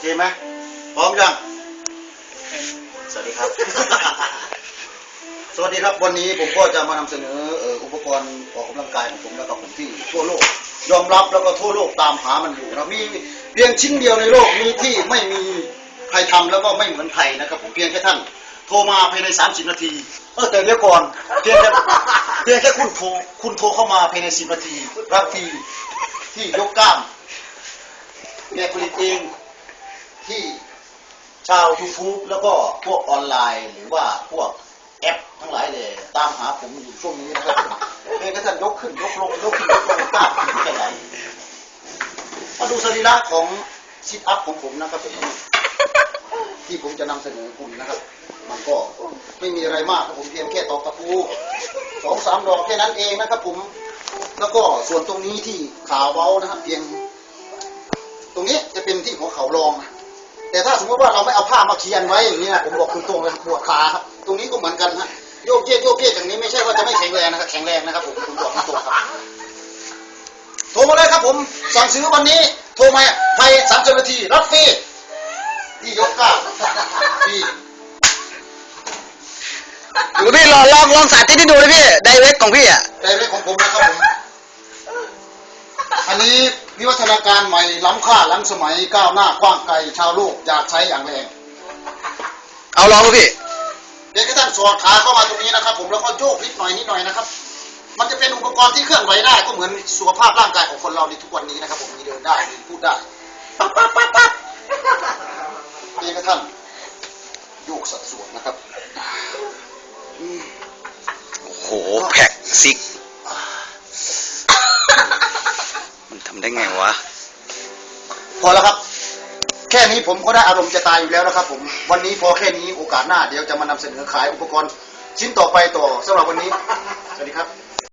เคไหมพร้อมยังสวัสดีครับ สวัสดีครับวันนี้ผมก็จะมานำเสนออุปกรณ์ออกกำลังกายของผมและกับผมที่ทั่วโลก ยอมรับแล้วก็ทั่วโลกตามหามันอยู่นะมีเพียงชิ้นเดียวในโลกนี้ที่ไม่มีใครทำแล้วก็ไม่เหมือนใครนะครับ ผมเพียงแค่ท่านโทรมาภายใน 30 นาที เออแต่เดี๋ยวก่อนเพียงแค่เพียงแค่คุณโทรคุณโทรเข้ามาภายใน 10 นาทีรับฟรีที่ยกกล้ามแม่ผลิตเอง ที่ชาว YouTube แล้วก็พวกออนไลน์ หรือว่าพวกแอปทั้งหลายเลย ตามหาผมอยู่ช่วงนี้นะครับผมเพียงแค่ท่านยกขึ้นยกลงยกขึ้นยกลงก้ามแค่ไหนมาดูสรีระของซิทอัพของผมนะครับผมที่ผมจะนำเสนอคุณนะครับ มันก็ไม่มีอะไรมากครับผมเพียงแค่ตอกตะปูสองสามดอกแค่นั้นเองนะครับผมแล้วก็ส่วนตรงนี้ที่ขาเว้านะครับ เพียง ตรงนี้จะเป็นที่หัวเขารองนะ แต่ถ้าสมมติว่าเราไม่เอาผ้ามาเคียนไว้อย่างนี้นะผมบอกตรงๆเลยปวดขาครับตรงนี้ก็เหมือนกันฮะโยกเยกโยกเยกอย่างนี้ไม่ใช่ว่าจะไม่แข็งแรงนะครับแข็งแรงนะครับผมผมบอกตรงๆครับโทรมาเลยครับผมสั่งซื้อวันนี้ โทรมาภายสามสิบนาทีรับฟรีที่ยกก้าวฟรีหรือพี่ลองลองลองสาธิตให้ดูเลยพี่ไดเรกของพี่อะในเรื่องของผมนะครับผมอันนี้ วิวัฒนาการใหม่ล้ำค่าล้ำสมัยก้าวหน้ากว้างไกลชาวโลกอยากใช้อย่างแรง เอาลองดูพี่เดี๋ยวก็ท่านสอดขาเข้ามาตรงนี้นะครับ ผมแล้วก็โยกนิดหน่อยนิดหน่อยนะครับ มันจะเป็นอุปกรณ์ที่เคลื่อนไหวได้ก็เหมือนสุขภาพร่างกายของคนเราในทุกวันนี้นะครับ ผมมีเดินได้มีพูดได้ปั๊บปั๊บปั๊บปั๊บเดี๋ยวก็ท่านโยกสัดส่วนนะครับอืมโอ้โหแพ็กซิก ทำได้ไงวะ พอแล้วครับ แค่นี้ผมก็ได้อารมณ์จะตายอยู่แล้วนะครับ ผมวันนี้พอแค่นี้โอกาสหน้าเดี๋ยวจะมานำเสนอขายอุปกรณ์ชิ้นต่อไปต่อสำหรับวันนี้ สวัสดีครับ